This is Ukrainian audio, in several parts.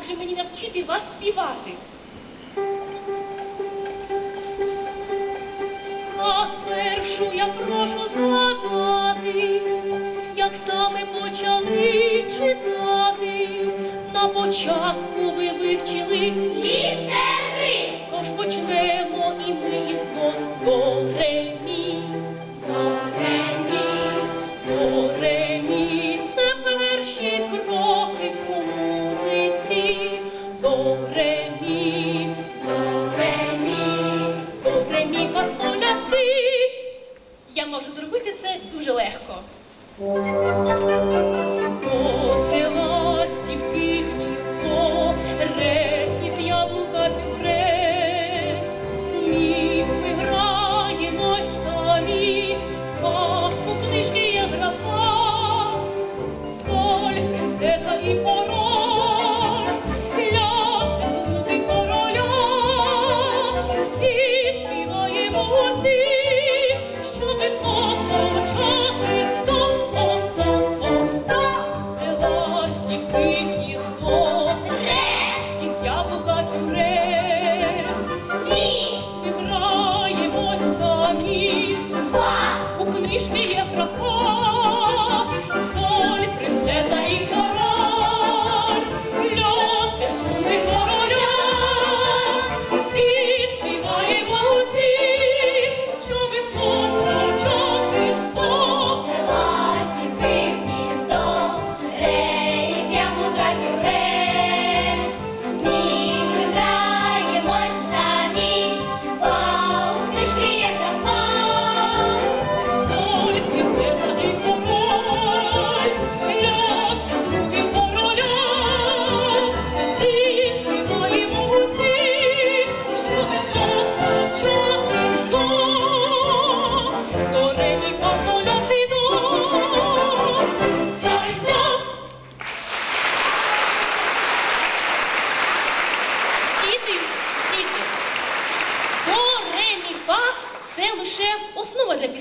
як же мені навчити вас співати? А спершу я прошу згадати, як саме почали читати. На початку ви вивчили літери, тож почнемо і ми із нот до ремі.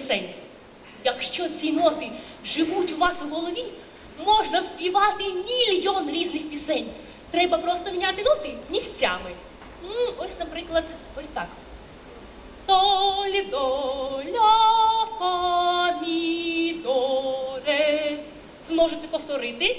пісень. Якщо ці ноти живуть у вас у голові, можна співати мільйон різних пісень. Треба просто міняти ноти місцями. Ну, Ось, наприклад, ось так. Солі, до, ля, фа, мі, до, ре. Зможете повторити.